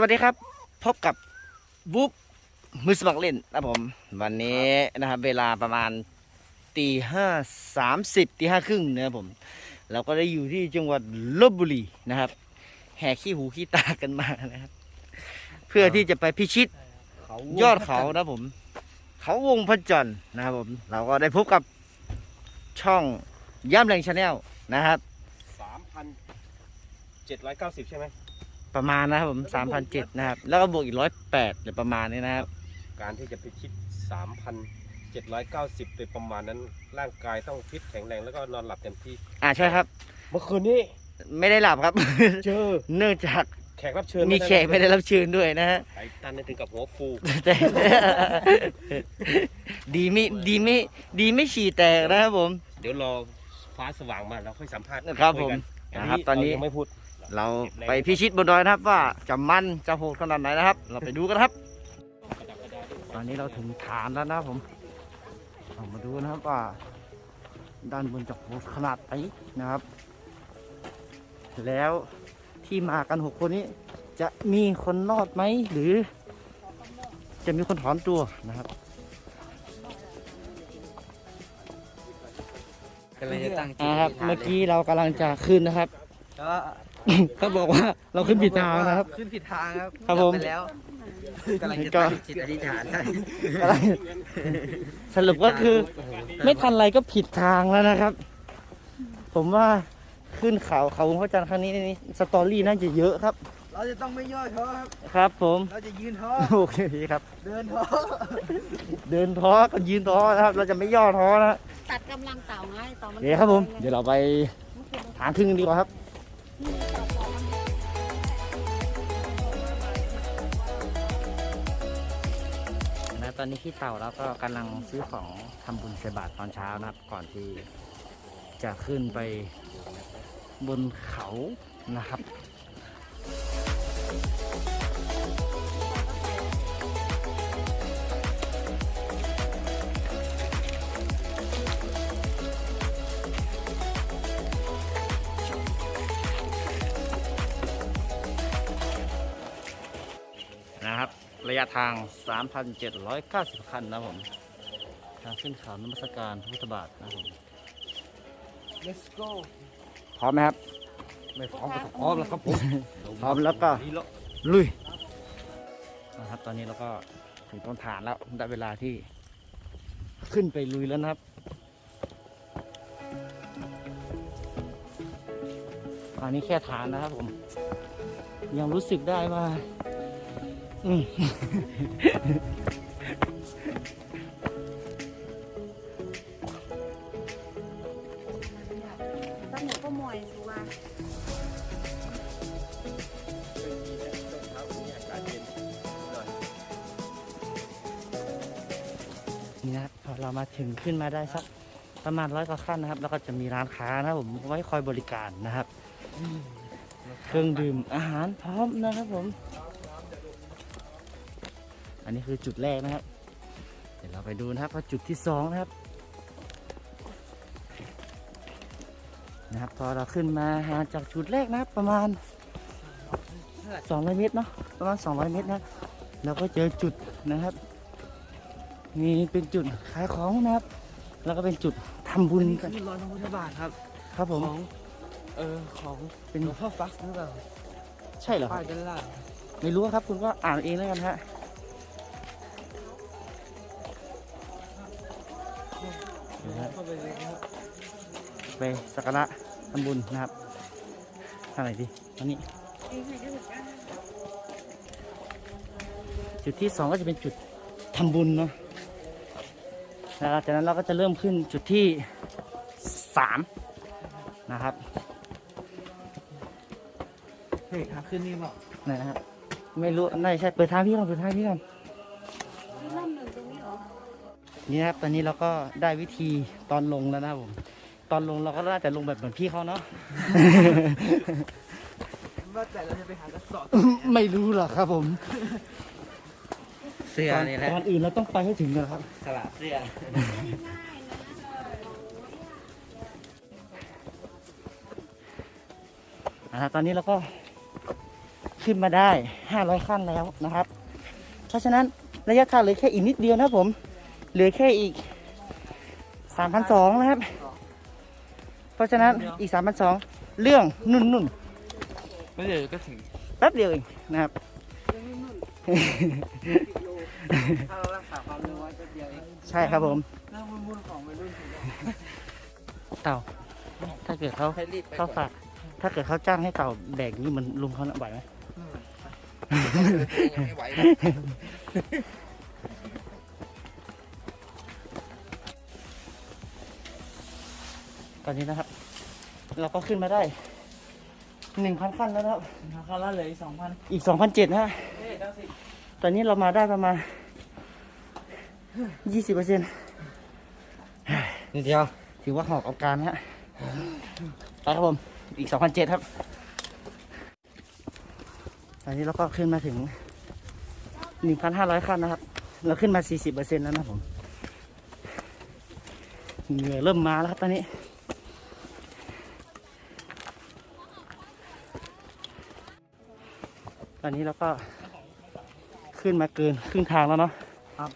วัสดีครับ พบกับบุ๊บมือสมัครเล่นนะผม วันนี้นะครับ เวลาประมาณตีห้าสามสิบตีห้าครึ่งนะครับผม เราก็ได้อยู่ที่จังหวัดลบบุรีนะครับ แห่ขี้หูขี้ตากันมานะครับ เพื่อที่จะไปพิชิตยอดเขานะผม เขาวงพระจันทร์นะครับผม เราก็ได้พบกับช่องย่ำแรงชาแนลนะครับสามพันเจ็ดร้อยเก้าสิบใช่ไหม ประมาณนะครับผมสามพันเจ็ดนะครับ แล้วก็บวกอีกร้อยแปดหรือประมาณนี้นะครับ การที่จะพิชิตสามพันเจ็ดร้อยเก้าสิบโดยประมาณนั้นร่างกายต้องฟิตแข็งแรงแล้วก็นอนหลับเต็มที่ อ่าใช่ครับ เมื่อคืนนี้ไม่ได้หลับครับ เจอ เนื่องจากแขกรับเชิญมีแขกไม่ได้รับเชิญด้วยนะฮะไอ้ตันได้ถึงกับหัวฟูแต่ดีไม่ดีไม่ดีไม่ฉี่แตกนะครับผม เดี๋ยวรอฟ้าสว่างมาแล้วค่อยสัมภาษณ์ครับผมยกันนะครับตอนนี้เรายังไม่พูด เราไปพิชิตบนดอยนะครับว่าจะมันจะโหดขนาดไหนนะครับ เราไปดูกันครับ ตอนนี้เราถึงฐานแล้วนะครับผมเรามาดูนะครับว่า ด้านบนจะโหดขนาดไหนนะครับ แล้วที่มากันหกคนนี้ จะมีคนรอดไหมหรือ จะมีคนถอนตัวนะครับกำลังจะตั้งจิตอ่าครับธิษฐานเมื่อกี้เรากำลังจะขึ้นนะครับก็ เขาบอกว่าเราขึ้นผิดทางนะครับ ขึ้นผิดทางครับครับผม กลัไปแล้วกำลังจะก็ตั้งจิตอธิษฐานได้อะไรสรุปก็คือ ไม่ทันไรก็ผิดทางแล้วนะครับ ผมว่าขึ้นเขาเขาพระจันทร์ครั้งนี้นี่สตอรี่น่าจะเยอะครับ เราจะต้องไม่ย่อท้อครับ ครับ ผมเราจะยืนท้อ โอเคครับ เดินท้อเดินท้อก็ยืนท้อนะครับ เราจะไม่ย่อท้อนะตัดกำลังเต่าไงเต่ามันเดี๋ยวครับผม เดี๋ยวเราไปฐานครึ่งกันดีกว่าครับ น อนนี้ที่เต่าแล้วก็กำลังซื้อของทำบุญใส่บาตรตอนเช้านะครับ ก่อนที่จะขึ้นไปบนเขานะครับ รับระยะทาง 3,790 คันนะครับผม ทางขึ้นเขานมัสการพระพุทธบาทนะครับผม let's go พร้อมไหมครับ ไม่พร้อมก็ต้องพร้อมแล้วครับผมพร้อมแล้วก็นี่แล้วลุยนะครับ ตอนนี้เราก็ถึงต้นฐานแล้วได้เวลาที่ขึ้นไปลุยแล้วนะครับอันนี้แค่ฐานนะครับผม ยังรู้สึกได้ว่า อืมตั้งหนูก็มวยสิว่านี่นะครับพอเรามาถึงขึ้นมาได้สักประมาณร้อยกว่าขั้นนะครับ แล้วก็จะมีร้านค้านะครับผมไว้คอยบริการนะครับ เครื่องดื่มอาหารพร้อมนะครับผม อันนี้คือจุดแรกนะครับ เดี๋ยวเราไปดูนะครับว่าจุดที่สองนะครับ นะครับพอเราขึ้นมาห่างจากจุดแรกนะครับประมาณ 200 เมตรเนาะประมาณ 200 เมตรนะเราก็เจอจุดนะครับ มีเป็นจุดขายของนะครับ แล้วก็เป็นจุดทำบุญกันนี่รอยพระพุทธบาทครับครับผม ของเออของเป็นหลวงพ่อฟักหรือเปล่า ใช่เหรอคป้ารัยบด้านล่างไม่รู้ครับคุณก็อ่านเองแล้วกันฮะ ไปเลยครับไปสักการะทำบุญนะครับทางไหนดีอันนี้เองให้ได้ถึงจุดที่สองก็จะเป็นจุดทำบุญเนาะแล้วจากนั้นเราก็จะเริ่มขึ้นจุดที่สามนะครับเฮ้ยครับขึ้นนี่เปล่านะฮะไม่รู้น่าจะใช่เปิดทางพี่ก่อนเปิดทางพี่ก่อน มีล่ำหนึ่งตรงนี้เหรอ นี่นะครับตอนนี้เราก็ได้วิธีตอนลงแล้วนะครับผม ตอนลงเราก็น่าจะลงแบบเหมือนพี่เขาเนาะ ว่าแต่เราจะไปหากระสอบไม่รู้หรอกครับผมเสื้อตอนนี่แหละตอนอื่นเราต้องไปให้ถึงนะครับ สละเสื้ออ่าตอนนี้เราก็ขึ้นมาได้ 500 ขั้นแล้วนะครับ เพราะฉะนั้นระยะทางเหลือแค่อีกนิดเดียวนะครับผม เหลือแค่อีก3,200นะครับ เพราะฉะนั้นอีก3,200เรื่องนุ่นนุ่นไม่เดี๋ยวก็ถึงๆแป๊บเดียวเองนะครับถ้าเรารักษาความเร็วไว้จะเดียวเองใช่ครับผมเรื่องวุ่นๆของวัยรุ่นถึงเต่า ถ้าเกิดเขาให้รีบไปเขาฝากถ้าเกิดเขาจ้างให้เต่าแบกนี่มันลุงเขาหน่ะไหวไหมไม่ไหว อนนี้นะครับ เราก็ขึ้นมาได้หนึ่งพันขั้นแล้วนะครับ เขาละเหลืออีกสองพันอีกสองพันเจ็ดนะฮะเฮ้ยเก้าสิบตอนนี้เรามาได้ประมาณยี่สิบเปอร์เซ็นต์นิดเดียวถือว่าหอบเอาการนะฮะไปครับผมอีกสองพันเจ็ดครับ ตอนนี้เราก็ขึ้นมาถึงหนึ่งพันห้าร้อยขั้นนะครับ เราขึ้นมาสี่สิบเปอร์เซ็นต์แล้วนะครับผมเหงื่อเริ่มมาแล้วครับตอนนี้ ตอนนี้เราก็ขึ้นมาเกินครึ่งทางแล้วเนาะครับ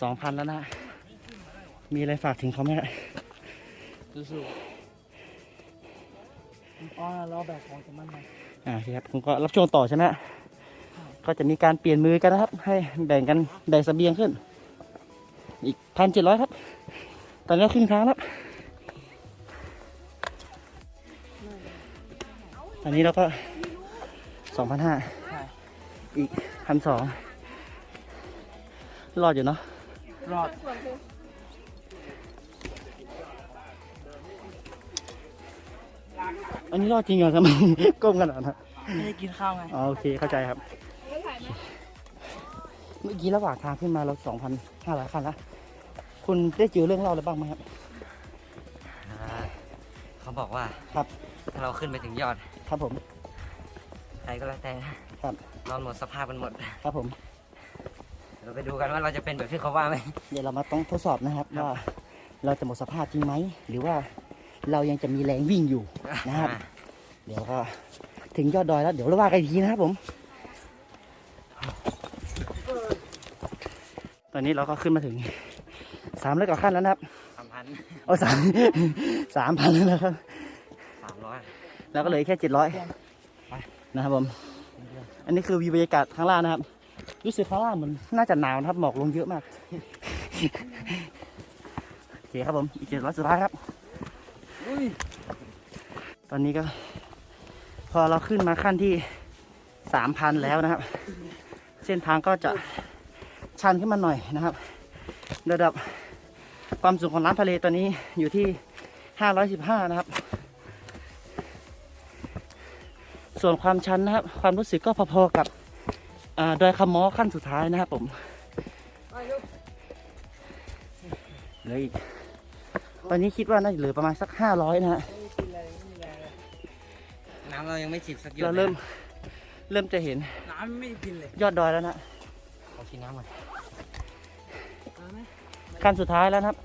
สองพันแล้วนะ มีอะไรฝากถึงเขาไหมฮะสู้ๆอ๋อเราแบกของจากมันมาอ่าโอเคครับผมก็รับช่วงต่อใช่ไหมฮะก็จะมีการเปลี่ยนมือกันนะครับ ให้แบ่งกันแบ่งเสบียงขึ้น อีกพันเจ็ดร้อยครับ ตอนนี้ครึ่งทางแล้วอันนี้เราก็สองพันห้า อีกพันสองรอดอยู่เนาะรอดอันนี้รอดจริงเหรอครับก้มขนาดนั้นไม่ได้กินข้าวไงอ๋อโอเคเข้าใจครับ เมื่อกี้ระหว่างทางขึ้นมาเราสองพันห้าร้อยคันแล้วคุณได้เจอเรื่องเล่าอะไรบ้างไหมครับอ่าเขาบอกว่าครับ ถ้าเราขึ้นไปถึงยอด ครับผม ใครก็แล้วแต่ครับ นอนหมดสภาพมันหมด ครับผม เราไปดูกันว่าเราจะเป็นแบบที่เขาว่าไหม เดี๋ยวเรามาต้องทดสอบนะครับ ว่าเราจะหมดสภาพจริงไหม หรือว่าเรายังจะมีแรงวิ่งอยู่นะครับ อ่าเดี๋ยวก็ถึงยอดดอยแล้ว เดี๋ยวเราว่ากันอีกทีนะครับผม ตอนนี้เราก็ขึ้นมาถึงสามร้อยกว่าขั้นแล้วนะครับ สามพันเอาสามสามพันแล้วนะครับ สามร้อยแล้วก็เหลือแค่เจ็ดร้อย นะครับผม อันนี้คือวิวบรรยากาศข้างล่างนะครับ รู้สึกข้างล่างเหมือนน่าจะหนาวนะครับ หมอกลงเยอะมาก โอเคครับผม อีกเจ็ดร้อยสุดท้ายครับ ตอนนี้ก็ พอเราขึ้นมาขั้นที่สามพันแล้วนะครับ เส้นทางก็จะชันขึ้นมาหน่อยนะครับ ระดับความสูงของน้ำทะเลตอนนี้อยู่ที่ห้าร้อยสิบห้านะครับ ส่วนความชันนะครับ ความรู้สึกก็พอๆกับอ่าดอยคำมอขั้นสุดท้ายนะครับผมเหลืออีก ตอนนี้คิดว่าน่าจะเหลือประมาณสักห้าร้อยนะฮะน้ำเรายังไม่จิบสักหยดเราลยเริ่มเริ่มจะเห็น น้ำไม่ได้กินเลย ยอดดอยแล้วนะขอกินน้ำก่อนน้ำไหมขั้นสุดท้ายแล้วนะครับ